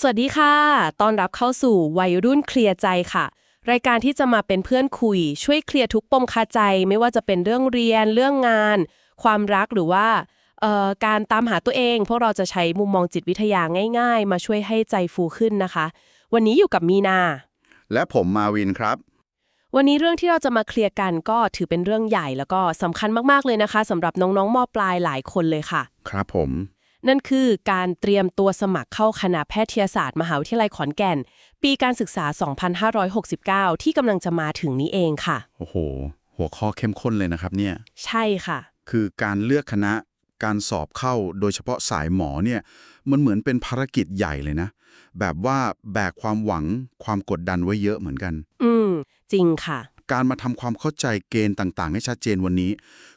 สวัสดีค่ะต้อนรับเข้าสู่วัยรุ่นเคลียร์ใจค่ะ รายการที่จะมาเป็นเพื่อนคุย ช่วยเคลียร์ทุกปมคาใจ ไม่ว่าจะเป็นเรื่องเรียน เรื่องงาน ความรักหรือว่าเอ่อการตามหาตัวเอง พวกเราจะใช้มุมมองจิตวิทยาง่าย ๆ มาช่วยให้ใจฟูขึ้นนะคะ วันนี้อยู่กับมีนา และผมมาวินครับ วันนี้เรื่องที่เราจะมาเคลียร์กันก็ถือเป็นเรื่องใหญ่แล้วก็สำคัญมากๆเลยนะคะสำหรับน้องๆมปลายหลายคนเลยค่ะ ครับผม นั่นคือการเตรียมตัวสมัครเข้าคณะแพทยศาสตร์มหาวิทยาลัยขอนแก่น ปีการศึกษา 2569 ที่กำลังจะมาถึงนี้เองค่ะ โอ้โห หัวข้อเข้มข้นเลยนะครับเนี่ย ใช่ค่ะ คือการเลือกคณะ การสอบเข้าโดยเฉพาะสายหมอเนี่ย มันเหมือนเป็นภารกิจใหญ่เลยนะ แบบว่าแบกความหวังความกดดันไว้เยอะเหมือนกัน อืม จริงค่ะการมาทำความเข้าใจเกณฑ์ต่างๆ ให้ชัดเจนวันนี้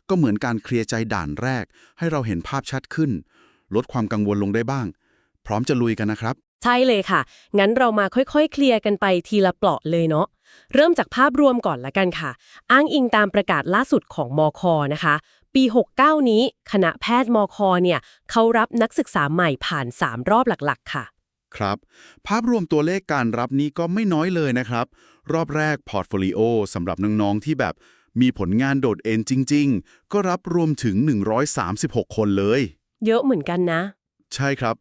ก็เหมือนการเคลียร์ใจด่านแรก ให้เราเห็นภาพชัดขึ้น ลดความกังวลลงได้บ้าง พร้อมจะลุยกันนะครับ ใช่เลยค่ะ งั้นเรามาค่อยๆ เคลียร์กันไปทีละเปลาะเลยเนาะ เริ่มจากภาพรวมก่อนละกันค่ะ อ้างอิงตามประกาศล่าสุดของมอคอนะคะ ปี 69 นี้ คณะแพทย์มอคอเนี่ยเขารับนักศึกษาใหม่ผ่าน 3 รอบหลักๆ ค่ะ ครับ ภาพรวมตัวเลขการรับนี้ก็ไม่น้อยเลยนะครับ รอบแรกพอร์ตโฟลิโอสำหรับน้องๆที่แบบมีผลงานโดดเด่นจริง ๆ ก็รับรวมถึง 136 คนเลย เยอะเหมือนกันนะ ใช่ครับ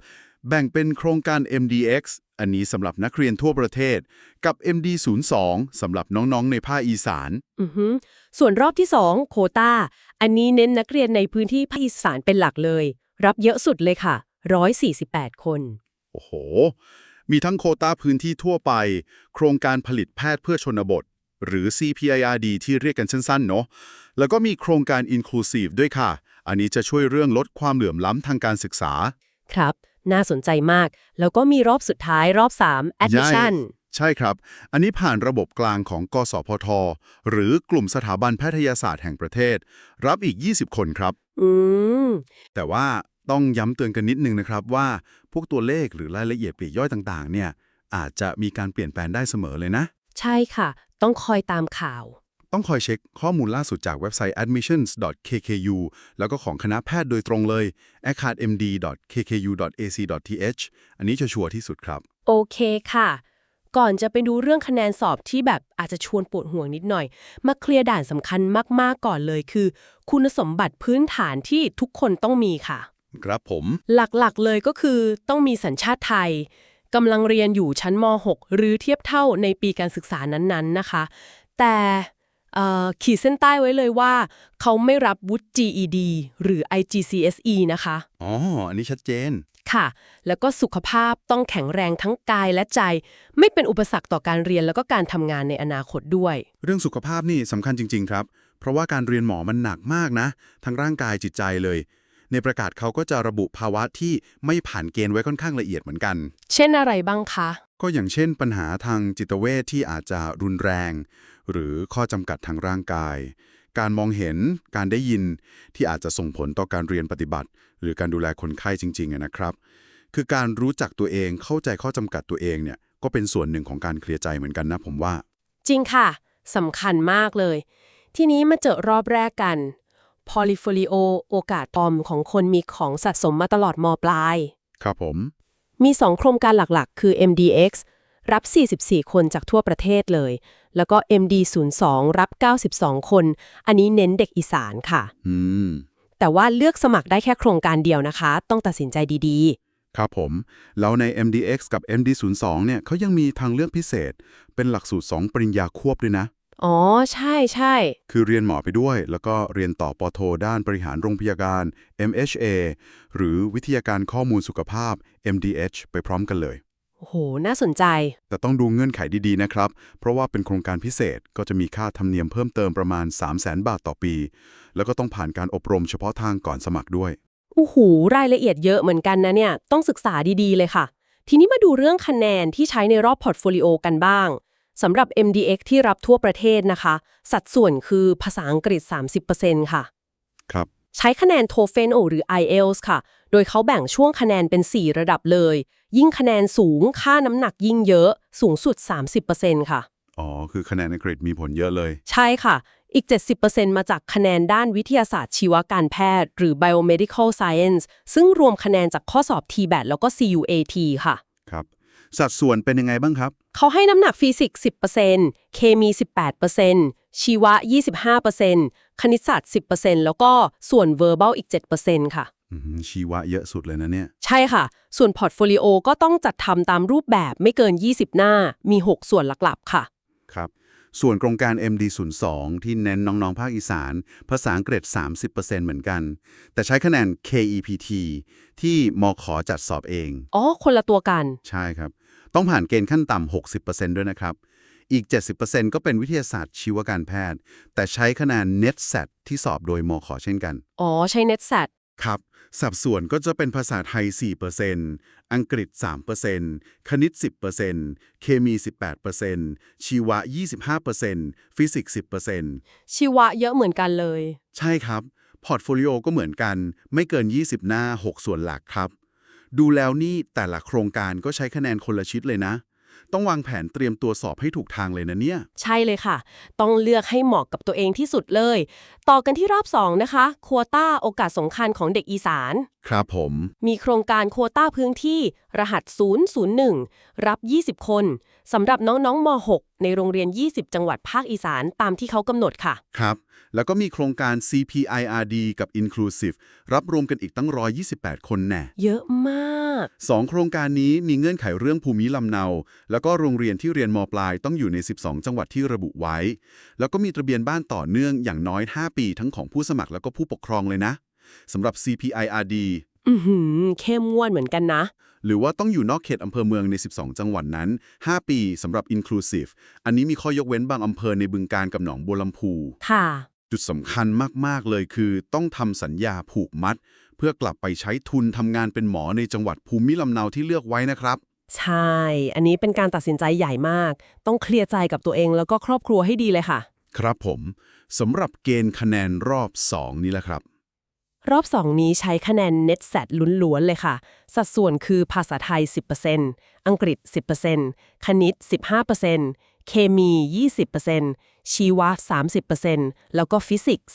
แบ่งเป็นโครงการ MDX อันนี้สำหรับนักเรียนทั่วประเทศ กับ MD02 สำหรับน้องๆ ในภาคอีสาน อือฮึส่วนรอบที่ 2 โควตาอันนี้เน้นนักเรียนในพื้นที่ภาคอีสานเป็นหลักเลย รับเยอะสุดเลยค่ะ 148 คน โอ้โห มีทั้งโควต้าพื้นที่ทั่วไป โครงการผลิตแพทย์เพื่อชนบท หรือ CPIRD ที่เรียกกันสั้นๆ เนาะแล้วก็มีโครงการ Inclusive ด้วยค่ะ อันนี้จะช่วยเรื่องลดความเหลื่อมล้ำทางการศึกษา ครับ น่าสนใจมาก แล้วก็มีรอบสุดท้ายรอบ 3 admission ใช่ครับ อันนี้ผ่านระบบกลางของกสพท หรือกลุ่มสถาบันแพทยศาสตร์แห่งประเทศ รับอีก 20 คนครับ อืม แต่ว่าต้องย้ำเตือนกันนิดนึงนะครับว่า พวกตัวเลขหรือรายละเอียดปลีกย่อยต่างๆ เนี่ย อาจจะมีการเปลี่ยนแปลงได้เสมอเลยนะ ใช่ค่ะ ต้องคอยตามข่าว ต้องคอยเช็คข้อมูลล่าสุดจากเว็บไซต์ admissions.kkU แล้วก็ของคณะแพทย์โดยตรงเลย academd.kkU.ac.th อันนี้จะชัวร์ที่สุดครับ โอเคค่ะ ก่อนจะไปดูเรื่องคะแนนสอบที่แบบอาจจะชวนปวดห่วงนิดหน่อย มาเคลียร์ด่านสำคัญมาก ๆ ก่อนเลยคือ คุณสมบัติพื้นฐานที่ทุกคนต้องมีค่ะ ครับผม หลักๆเลยก็คือต้องมีสัญชาติไทยกำลังเรียนอยู่ชั้นม .6 หรือเทียบเท่าในปีการศึกษานั้น ๆ นะคะ แต่เอ่อ ขีดเส้นใต้ไว้เลยว่า เขาไม่รับวุฒิ GED หรือ IGCSE นะคะ อ๋อ อันนี้ชัดเจน ค่ะ แล้วก็สุขภาพต้องแข็งแรงทั้งกายและใจ ไม่เป็นอุปสรรคต่อการเรียนแล้วก็การทำงานในอนาคตด้วย เรื่องสุขภาพนี่สำคัญจริง ๆ ครับ เพราะว่าการเรียนหมอมันหนักมากนะ ทั้งร่างกายจิตใจเลย ในประกาศเขาก็จะระบุภาวะที่ไม่ผ่านเกณฑ์ไว้ค่อนข้างละเอียดเหมือนกัน เช่นอะไรบ้างคะ ก็อย่างเช่น ปัญหาทางจิตเวชที่อาจจะรุนแรง หรือข้อจำกัดทางร่างกาย การมองเห็นการได้ยินที่อาจจะส่งผลต่อการเรียนปฏิบัติ หรือการดูแลคนไข้จริงๆอะนะครับ คือการรู้จักตัวเองเข้าใจข้อจำกัดตัวเองเนี่ยก็เป็นส่วนหนึ่งของการเคลียร์ใจเหมือนกันนะผมว่า จริงค่ะสำคัญมากเลย ทีนี้มาเจอรอบแรกกัน Portfolio โอกาสปลอมของคนมีของสะสมมาตลอดมปลาย ครับผม มี 2 โครงการหลักๆ คือ MDX รับ 44 คนจากทั่วประเทศเลย แล้วก็ MD02 รับ 92 คน อันนี้เน้นเด็กอีสานค่ะ อืม แต่ว่าเลือกสมัครได้แค่โครงการเดียวนะคะ ต้องตัดสินใจดีครับผม แล้วใน MDX กับ MD02 เนี่ยเขายังมีทางเลือกพิเศษ เป็นหลักสูตร 2 ปริญญาควบด้วยนะๆอ๋อ ใช่ใช่ คือเรียนหมอไปด้วย แล้วก็เรียนต่อปอโท ด้านบริหารโรงพยาบาล MHA หรือวิทยาการข้อมูลสุขภาพ MDH ไปพร้อมกันเลย โอ้โห น่าสนใจ แต่ต้องดูเงื่อนไขดีๆนะครับ เพราะว่าเป็นโครงการพิเศษก็จะมีค่าธรรมเนียมเพิ่มเติมประมาณ 3 0 0 0 0 0บาทต่อปี แล้วก็ต้องผ่านการอบรมเฉพาะทางก่อนสมัครด้วยโอ้โหรายละเอียดเยอะเหมือนกันนะเนี่ย ต้องศึกษาดีๆเลยค่ะ ทีนี้มาดูเรื่องคะแนนที่ใช้ในรอบพอร์ตโฟลิโอกันบ้างสำหรับ MDX ที่รับทั่วประเทศนะคะ สัดส่วนคือภาษาอังกฤษ 30%ค่ะ ครับ ใช้คะแนน TOEFL หรือ IELTS ค่ะ โดยเขาแบ่งช่วงคะแนนเป็น 4 ระดับเลย ยิ่งคะแนนสูงค่าน้ำหนักยิ่งเยอะ สูงสุด 30%ค่ะ อ๋อ คือคะแนนอังกฤษมีผลเยอะเลย ใช่ค่ะ อีก 70%มาจากคะแนนด้านวิทยาศาสตร์ชีวการแพทย์ หรือ biomedical science ซึ่งรวมคะแนนจากข้อสอบ TBAT แล้วก็ CUAT ค่ะ ครับ สัดส่วนเป็นยังไงบ้างครับ เขาให้น้ำหนักฟิสิกส์ 10%เคมี 18% ชีวะ 25%คณิตศาสตร์ 10%แล้วก็ส่วน verbal อีก 7%ค่ะอืมชีวะเยอะสุดเลยนะเนี่ย ใช่ค่ะ ส่วนพอร์ตโฟลิโอก็ต้องจัดทำตามรูปแบบไม่เกิน 20 หน้า มี 6 ส่วนหลักๆ ค่ะ ครับ ส่วนโครงการ MD02 ที่เน้นน้องๆ ภาคอีสาน ภาษาอังกฤษ 30%เหมือนกัน แต่ใช้คะแนน KEPT ที่มขอจัดสอบเอง อ๋อ คนละตัวกัน ใช่ครับ ต้องผ่านเกณฑ์ขั้นต่ำ60%ด้วยนะครับ อีก 70%ก็เป็นวิทยาศาสตร์ชีวการแพทย์ แต่ใช้คะแนน NETSAT ที่สอบโดยมขอเช่นกัน อ๋อ ใช้ NetSat ครับ สัดส่วนก็จะเป็นภาษาไทย 4%อังกฤษ 3%คณิต 10%เคมี 18%ชีวะ 25%ฟิสิกส์ 10%ชีวะเยอะเหมือนกันเลย ใช่ครับ พอร์ตโฟลิโอก็เหมือนกัน ไม่เกิน 20 หน้า 6 ส่วนหลักครับ ดูแล้วนี่แต่ละโครงการก็ใช้คะแนนคนละชิดเลยนะ ต้องวางแผนเตรียมตัวสอบให้ถูกทางเลยนะเนี่ย ใช่เลยค่ะ ต้องเลือกให้เหมาะกับตัวเองที่สุดเลย ต่อกันที่รอบ 2 นะคะ โควต้าโอกาสสำคัญของเด็กอีสาน ครับผม มีโครงการโควต้าพื้นที่ รหัส 001 รับ 20 คนสำหรับน้องๆม .6 ในโรงเรียน 20 จังหวัดภาคอีสานตามที่เขากำหนดค่ะ ครับ แล้วก็มีโครงการ CPIRD กับ Inclusive รับรวมกันอีกตั้ง 128 คนแน่ เยอะมาก สองโครงการนี้มีเงื่อนไขเรื่องภูมิลำเนา แล้วก็โรงเรียนที่เรียนมปลายต้องอยู่ใน 12 จังหวัดที่ระบุไว้ แล้วก็มีทะเบียนบ้านต่อเนื่องอย่างน้อย 5 ปีทั้งของผู้สมัครแล้วก็ผู้ปกครองเลยนะสำหรับ CPIRD อือหือเข้มงวดเหมือนกันนะ หรือว่าต้องอยู่นอกเขตอำเภอเมืองใน 12 จังหวัดนั้น 5 ปีสำหรับ Inclusive อันนี้มีข้อยกเว้นบางอำเภอในบึงการกับหนองบัวลำพู ค่ะ จุดสำคัญมาก ๆ เลยคือต้องทำสัญญาผูกมัดเพื่อกลับไปใช้ทุนทำงานเป็นหมอในจังหวัดภูมิลำเนาที่เลือกไว้นะครับ ใช่ อันนี้เป็นการตัดสินใจใหญ่มาก ต้องเคลียร์ใจกับตัวเองแล้วก็ครอบครัวให้ดีเลยค่ะ ครับผมสำหรับเกณฑ์คะแนนรอบ 2 นี่แหละครับ รอบ 2 นี้ใช้คะแนน NetSat ล้วนๆเลยค่ะ สัดส่วนคือภาษาไทย 10%อังกฤษ 10%คณิต 15% เคมี 20%ชีวะ 30%แล้วก็ฟิสิกส์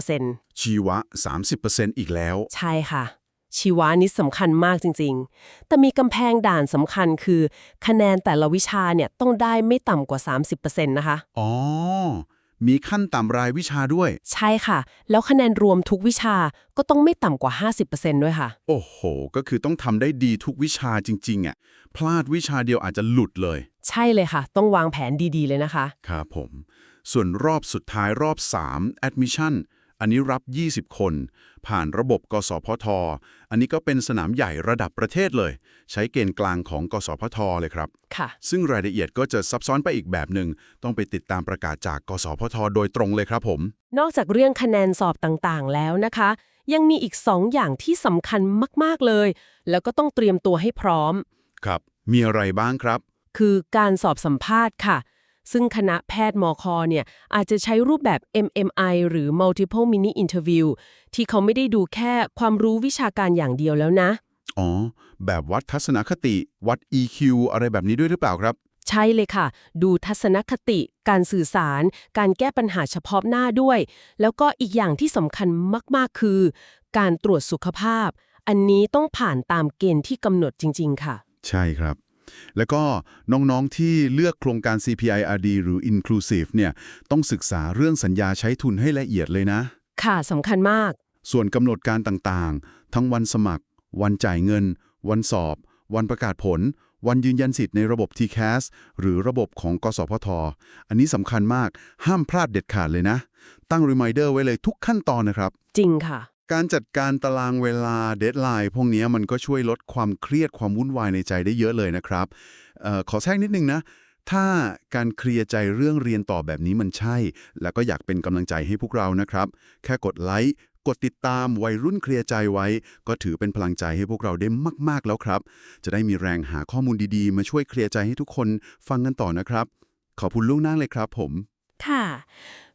15%ชีวะ 30%อีกแล้ว ใช่ค่ะ ชีวะนี้สำคัญมากจริง ๆ แต่มีกำแพงด่านสำคัญคือ คะแนนแต่ละวิชาเนี่ยต้องได้ไม่ต่ำกว่า 30%นะคะ อ๋อ มีขั้นต่ำรายวิชาด้วย ใช่ค่ะ แล้วคะแนนรวมทุกวิชาก็ต้องไม่ต่ำกว่า 50%ด้วยค่ะ โอ้โห ก็คือต้องทำได้ดีทุกวิชาจริง ๆอะ พลาดวิชาเดียวอาจจะหลุดเลย ใช่เลยค่ะ ต้องวางแผนดีๆ เลยนะคะ ครับผม ส่วนรอบสุดท้ายรอบ 3 Admission อันนี้รับ 20 คน ผ่านระบบ กสพท อันนี้ก็เป็นสนามใหญ่ระดับประเทศเลย ใช้เกณฑ์กลางของ กสพท เลยครับ ค่ะ ซึ่งรายละเอียดก็จะซับซ้อนไปอีกแบบหนึ่ง ต้องไปติดตามประกาศจาก กสพท โดยตรงเลยครับผม นอกจากเรื่องคะแนนสอบต่างๆ แล้วนะคะ ยังมีอีก 2 อย่างที่สำคัญมากๆเลย แล้วก็ต้องเตรียมตัวให้พร้อม ครับ มีอะไรบ้างครับ คือการสอบสัมภาษณ์ค่ะ ซึ่งคณะแพทย์มคเนี่ย อาจจะใช้รูปแบบ MMI หรือ multiple mini interview ที่เขาไม่ได้ดูแค่ความรู้วิชาการอย่างเดียวแล้วนะ อ๋อ แบบวัดทัศนคติ วัด EQ อะไรแบบนี้ด้วยหรือเปล่าครับ ใช่เลยค่ะ ดูทัศนคติ การสื่อสาร การแก้ปัญหาเฉพาะหน้าด้วย แล้วก็อีกอย่างที่สำคัญมากๆ คือ การตรวจสุขภาพ อันนี้ต้องผ่านตามเกณฑ์ที่กำหนดจริง ๆ ค่ะ ใช่ครับ แล้วก็น้องๆที่เลือกโครงการ CPIRD หรือ Inclusive เนี่ยต้องศึกษาเรื่องสัญญาใช้ทุนให้ละเอียดเลยนะ ค่ะสำคัญมาก ส่วนกำหนดการต่างๆ ทั้งวันสมัคร วันจ่ายเงิน วันสอบ วันประกาศผล วันยืนยันสิทธิ์ในระบบ TCAS หรือระบบของกสพท อันนี้สำคัญมากห้ามพลาดเด็ดขาดเลยนะ ตั้ง reminder ไว้เลยทุกขั้นตอนนะครับ จริงค่ะ การจัดการตารางเวลาเดทไลน์พวกนี้มันก็ช่วยลดความเครียดความวุ่นวายในใจได้เยอะเลยนะครับออขอแทรกนิดนึงนะ ถ้าการเคลียร์ใจเรื่องเรียนต่อแบบนี้มันใช่ แล้วก็อยากเป็นกำลังใจให้พวกเรานะครับ แค่กดไลค์กดติดตามวัยรุ่นเคลียร์ใจไว้ ก็ถือเป็นพลังใจให้พวกเราได้มาก ๆ แล้วครับ จะได้มีแรงหาข้อมูลดีๆ มาช่วยเคลียร์ใจให้ทุกคนฟังกันต่อนะครับ ขอบคุณล่วงหน้าเลยครับผม ค่ะ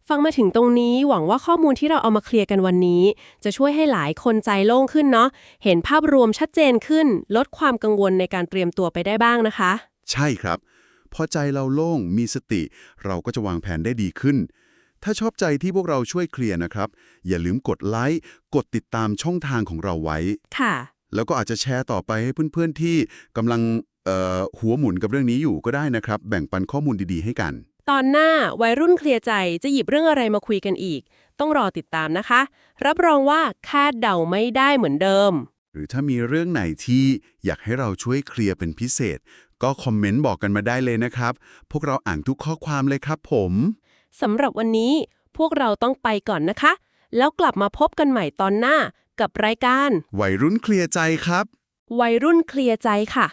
ฟังมาถึงตรงนี้หวังว่าข้อมูลที่เราเอามาเคลียร์กันวันนี้ จะช่วยให้หลายคนใจโล่งขึ้นเนาะเห็นภาพรวมชัดเจนขึ้น ลดความกังวลในการเตรียมตัวไปได้บ้างนะคะ ใช่ครับ พอใจเราโล่งมีสติ เราก็จะวางแผนได้ดีขึ้น ถ้าชอบใจที่พวกเราช่วยเคลียร์นะครับ อย่าลืมกดไลค์กดติดตามช่องทางของเราไว้ ค่ะ แล้วก็อาจจะแชร์ต่อไปให้เพื่อนๆที่กำลังเอ่อหัวหมุนกับเรื่องนี้อยู่ก็ได้นะครับ แบ่งปันข้อมูลดีๆ ให้กัน ตอนหน้าวัยรุ่นเคลียร์ใจจะหยิบเรื่องอะไรมาคุยกันอีก ต้องรอติดตามนะคะ รับรองว่าคาดเดาไม่ได้เหมือนเดิม หรือถ้ามีเรื่องไหนที่อยากให้เราช่วยเคลียร์เป็นพิเศษ ก็คอมเมนต์บอกกันมาได้เลยนะครับ พวกเราอ่านทุกข้อความเลยครับผมสำหรับวันนี้พวกเราต้องไปก่อนนะคะ แล้วกลับมาพบกันใหม่ตอนหน้ากับรายการ วัยรุ่นเคลียร์ใจครับ วัยรุ่นเคลียร์ใจค่ะ